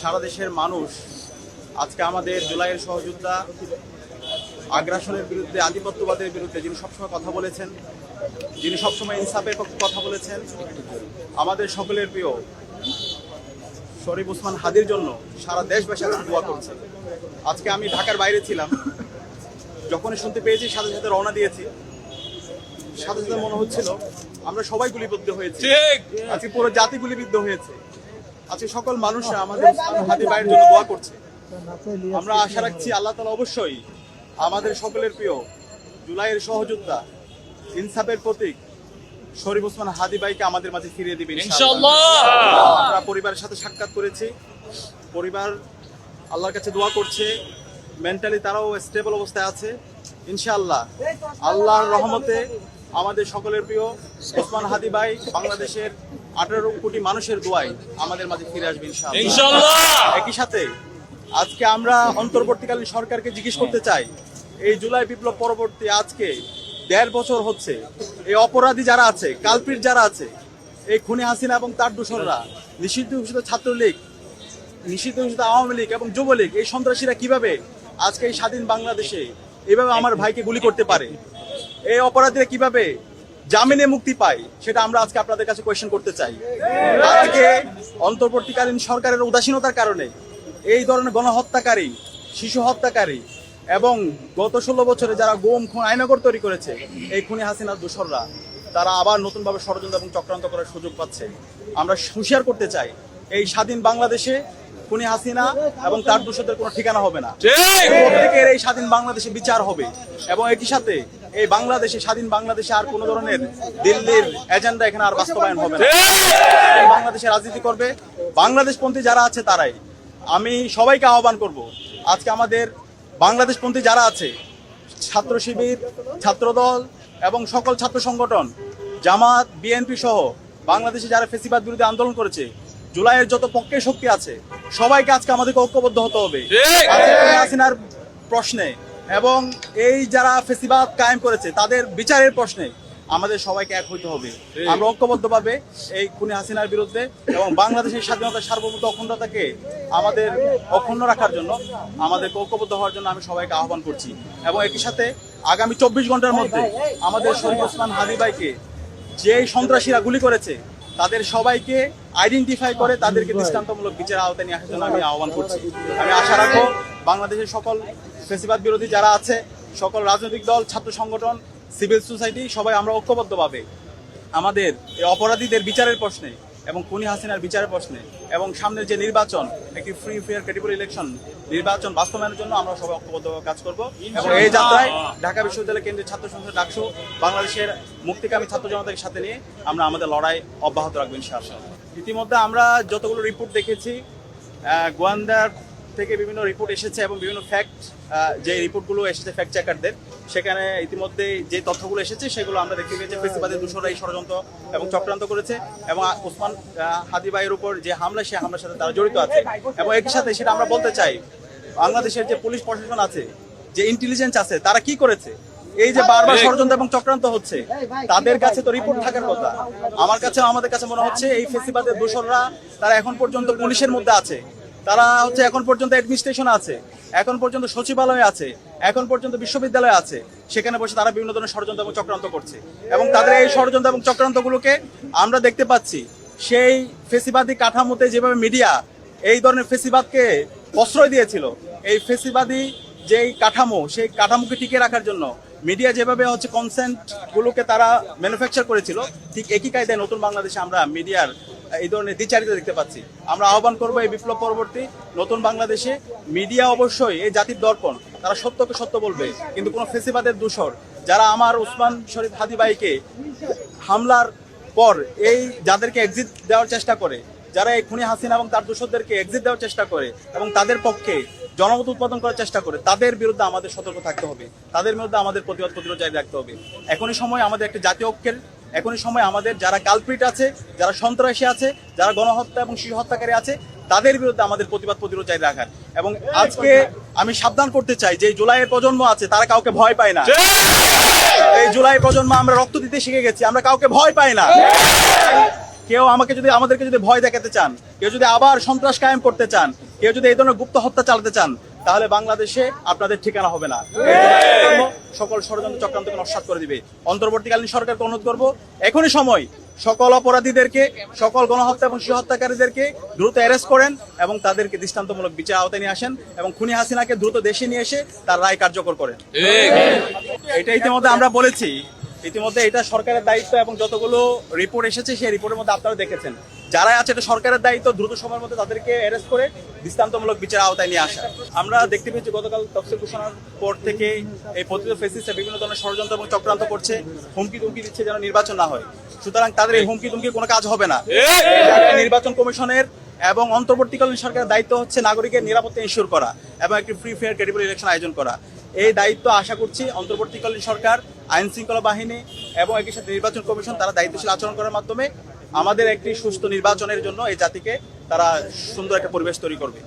সারা দেশের মানুষ আজকে আমাদের জুলাইয়ের সহযোদ্ধা আগ্রাসনের বিরুদ্ধে আধিপত্যবাদের বিরুদ্ধে যিনি সবসময় কথা বলেছেন যিনি সবসময় ইনসাফের পক্ষে কথা বলেছেন আমাদের সকলের প্রিয় শরীফ ওসমান হাদির জন্য সারা দেশবাসী আজকে দোয়া করছে। আজকে আমি ঢাকার বাইরে ছিলাম যখনই শুনতে পেয়েছি সাথে সাথে রওনা দিয়েছি। সাথে সাথে মনে হচ্ছিল আমরা সবাই গুলিবিদ্ধ হয়েছি। আজকে পুরো জাতি গুলিবিদ্ধ হয়েছে। আজকে সকল মানুষরা আমাদের হাদি ভাইয়ের জন্য দোয়া করছে। আমরা আশা রাখছি আল্লাহ তালা অবশ্যই আমাদের সকলের প্রিয় জুলাইয়ের সহযোদ্ধা ইনসাফের প্রতীক শরীফ ওসমান হাদি ভাইকে আমাদের মাঝে ফিরিয়ে দিবেন আমরা পরিবারের সাথে সাক্ষাৎ করেছি। পরিবার আল্লাহর কাছে দোয়া করছে। মেন্টালি তারাও স্টেবল অবস্থায় আছে। ইনশাআল্লাহ আল্লাহর রহমতে আমাদের সকলের প্রিয় ওসমান হাদি ভাই বাংলাদেশের আঠারো কোটি মানুষের দোয়াই আমাদের মাঝে ফিরে আসবে একই সাথে আজকে আমরা অন্তর্বর্তীকালীন সরকারকে জিজ্ঞেস করতে চাই এই জুলাই বিপ্লব পরবর্তী আজকে দেড় বছর হচ্ছে এই অপরাধী যারা আছে কালপিট যারা আছে এই খুনি হাসিনা এবং তার দূষণরা নিষিদ্ধ ঘোষিত ছাত্রলীগ নিষিদ্ধ ঘোষিত আওয়ামী লীগ এবং যুবলীগ এই সন্ত্রাসীরা কীভাবে আজকে এই স্বাধীন বাংলাদেশে এভাবে আমার ভাইকে গুলি করতে পারে? এই অপরাধীরা কীভাবে জামিনে মুক্তি পায় সেটা আমরা আজকে আপনাদের কাছে কোয়েশ্চেন করতে চাই। আজকে অন্তর্বর্তীকালীন সরকারের উদাসীনতার কারণে এই ধরনের গণহত্যাকারী, শিশু হত্যাকারী এবং গত ষোলো বছরে যারা গোম খুন আইনগর তৈরি করেছে, এই খুনি হাসিনার দোসররা, তারা আবার নতুনভাবে ষড়যন্ত্র এবং চক্রান্ত করার সুযোগ পাচ্ছে। আমরা হুঁশিয়ার করতে চাই, এই স্বাধীন বাংলাদেশে খুনি হাসিনা এবং তার দোষদের কোনো ঠিকানা হবে না। প্রত্যেকের এই স্বাধীন বাংলাদেশে বিচার হবে এবং একই সাথে এই বাংলাদেশে স্বাধীন বাংলাদেশে আর কোনো ধরনের দিল্লির এজেন্ডা এখানে আর বাস্তবায়ন হবে না। এই বাংলাদেশে রাজনীতি করবে। বাংলাদেশপন্থী যারা আছে তারাই। আমি সবাইকে আহ্বান করব আজকে আমাদের বাংলাদেশপন্থী যারা আছে ছাত্র শিবির ছাত্রদল এবং সকল ছাত্র সংগঠন জামাত বিএনপি সহ বাংলাদেশে যারা ফেসিবাদ বিরুদ্ধে আন্দোলন করেছে জুলাইয়ের যত পক্ষের শক্তি আছে সবাইকে আজকে আমাদেরকে ঐক্যবদ্ধ হতে হবে। হাসিনার প্রশ্নে এবং এই যারা ফেসিবাদ কায়েম করেছে তাদের বিচারের প্রশ্নে আমাদের সবাইকে এক হইতে হবে। আমরা ঐক্যবদ্ধভাবে এই খুনি হাসিনার বিরুদ্ধে এবং বাংলাদেশের স্বাধীনতা সার্বভৌমত্ব অখণ্ডতাকে আমাদের অক্ষুণ্ণ রাখার জন্য আমাদের ঐক্যবদ্ধ হওয়ার জন্য আমি সবাইকে আহ্বান করছি। এবং একই সাথে আগামী চব্বিশ ঘণ্টার মধ্যে আমাদের শরীফ ওসমান হাদি ভাইকে যে সন্ত্রাসীরা গুলি করেছে তাদের সবাইকে আইডেন্টিফাই করে তাদেরকে দৃষ্টান্তমূলক বিচারের আওতায় নিয়ে আসার জন্য আমি আহ্বান করছি। আমি আশা রাখব বাংলাদেশের সকল ফেসিবাদ বিরোধী যারা আছে সকল রাজনৈতিক দল ছাত্র সংগঠন সিভিল সোসাইটি সবাই আমরা ঐক্যবদ্ধভাবে আমাদের এই অপরাধীদের বিচারের প্রশ্নে এবং খুনি হাসিনার বিচারের প্রশ্নে এবং সামনের যে নির্বাচন একটি ফ্রি ফেয়ার ক্রেডিবল ইলেকশন নির্বাচন বাস্তবায়নের জন্য আমরা সবাই ঐক্যবদ্ধভাবে কাজ করব এবং এই যাত্রায় ঢাকা বিশ্ববিদ্যালয় কেন্দ্রীয় ছাত্র সংসদ ডাকসু বাংলাদেশের মুক্তিকামী ছাত্র জনতাকে সাথে নিয়ে আমরা আমাদের লড়াই অব্যাহত রাখব ইনশাআল্লাহ। ইতিমধ্যে আমরা যতগুলো রিপোর্ট দেখেছি গোয়েন্দার থেকে বিভিন্ন রিপোর্ট এসেছে এবং বিভিন্ন ফ্যাক্ট যে রিপোর্টগুলো এসেছে ফ্যাক্ট চেকারদের সেখানে ইতিমধ্যে যে তথ্যগুলো এসেছে সেগুলো আমরা দেখতে পেয়েছি। ফেসিবাদের দূষণরা এই ষড়যন্ত্র এবং চক্রান্ত করেছে এবং ওসমান ভাইয়ের উপর যে হামলা সেই হামলার সাথে তারা জড়িত আছে। এবং একই সাথে সেটা আমরা বলতে চাই বাংলাদেশের যে পুলিশ প্রশাসন আছে যে ইন্টেলিজেন্স আছে তারা কি করেছে? এই যে বারবার ষড়যন্ত্র এবং চক্রান্ত হচ্ছে তাদের কাছে তো রিপোর্ট থাকার কথা। আমার কাছে আমাদের কাছে মনে হচ্ছে এই ফেসিবাদের দোষররা তারা এখন পর্যন্ত পুলিশের মধ্যে আছে। তারা হচ্ছে এখন পর্যন্ত অ্যাডমিনিস্ট্রেশন আছে, এখন পর্যন্ত সচিবালয় আছে, এখন পর্যন্ত বিশ্ববিদ্যালয় আছে, সেখানে বসে তারা বিভিন্ন ধরনের ষড়যন্ত্র এবং চক্রান্ত করছে। এবং তাদের এই ষড়যন্ত্র এবং চক্রান্তগুলোকে আমরা দেখতে পাচ্ছি, সেই ফেসিবাদী কাঠামোতে যেভাবে মিডিয়া এই ধরনের ফেসিবাদকে প্রশ্রয় দিয়েছিল, এই ফেসিবাদী যেই কাঠামো, সেই কাঠামোকে টিকে রাখার জন্য মিডিয়া যেভাবে হচ্ছে কনসেন্টগুলোকে তারা ম্যানুফ্যাকচার করেছিল, ঠিক একই কায়দায় নতুন বাংলাদেশে আমরা মিডিয়ার এই ধরনের দ্বিচারিতা দেখতে পাচ্ছি। আমরা আহ্বান করব এই বিপ্লব পরবর্তী নতুন বাংলাদেশে মিডিয়া অবশ্যই এই জাতির দর্পণ, তারা সত্যকে সত্য বলবে, কিন্তু কোনো ফেসিবাদের দূষর, যারা আমার ওসমান শরীফ হাদি ভাইকে হামলার পর এই যাদেরকে এক্সিট দেওয়ার চেষ্টা করে, যারা এই খুনি হাসিনা এবং তার দূষরদেরকে এক্সিট দেওয়ার চেষ্টা করে এবং তাদের পক্ষে জনমত উৎপাদন করার চেষ্টা করে, তাদের বিরুদ্ধে আমাদের সতর্ক থাকতে হবে, তাদের বিরুদ্ধে আমাদের প্রতিবাদ প্রতিরোধ জারি রাখতে হবে। এখনই সময় আমাদের একটা জাতীয় ঐক্যের এখনই সময় আমাদের যারা কালপ্রিট আছে যারা সন্ত্রাসী আছে যারা গণহত্যা এবং শিশু হত্যাকারী আছে তাদের বিরুদ্ধে আমাদের প্রতিবাদ প্রতিরোধ জারি রাখার। এবং আজকে আমি সাবধান করতে চাই যে জুলাইয়ের প্রজন্ম আছে তারা কাউকে ভয় পায় না। এই জুলাই প্রজন্ম আমরা রক্ত দিতে শিখে গেছি আমরা কাউকে ভয় পাই না। কেউ আমাকে যদি আমাদেরকে যদি ভয় দেখাতে চান কেউ যদি আবার সন্ত্রাস কায়েম করতে চান কেউ যদি এই ধরনের গুপ্ত হত্যা চালাতে চান তাহলে বাংলাদেশে আপনাদের ঠিকানা হবে না। সকল ষড়যন্ত্র চক্রান্তকে নস্বাত করে দিবে। অন্তর্বর্তীকালীন সরকারকে অনুরোধ করব এখনই সময় সকল অপরাধীদেরকে সকল গণহত্যা এবং হত্যাকারীদেরকে দ্রুত অ্যারেস্ট করেন এবং তাদেরকে দৃষ্টান্তমূলক বিচার আওতায় নিয়ে আসেন এবং খুনি হাসিনাকে দ্রুত দেশে নিয়ে এসে তার রায় কার্যকর করেন। এটা ইতিমধ্যে আমরা বলেছি। ইতিমধ্যে এটা সরকারের দায়িত্ব এবং যতগুলো রিপোর্ট এসেছে, সেই রিপোর্টের মধ্যে আপনারা দেখেছেন। যারা আছে, এটা সরকারের দায়িত্ব, দ্রুত সময়ের মধ্যে তাদেরকে অ্যারেস্ট করে দৃষ্টান্তমূলক বিচার আওতায় নিয়ে আসা। আমরা দেখতে পেয়েছি, গতকাল তফসিল ঘোষণার পর থেকে এই প্রতিরোধ ফেসিসে বিভিন্ন ধরনের ষড়যন্ত্র এবং চক্রান্ত করছে, হুমকি তুমকি দিচ্ছে যেন নির্বাচন না হয়। সুতরাং তাদের এই হুমকি তুমকি কোনো কাজ হবে না। নির্বাচন কমিশনের এবং অন্তর্বর্তীকালীন সরকারের দায়িত্ব হচ্ছে নাগরিকের নিরাপত্তা ইনশিওর করা এবং একটি ফ্রি ফেয়ার ক্রেডিবল ইলেকশন আয়োজন করা। এই দায়িত্ব আশা করছি অন্তর্বর্তীকালীন সরকার আইন শৃঙ্খলা বাহিনী এবং একই সাথে নির্বাচন কমিশন তারা দায়িত্বশীল আচরণ করার মাধ্যমে আমাদের একটি সুস্থ নির্বাচনের জন্য এই জাতিকে তারা সুন্দর একটা পরিবেশ তৈরি করবে।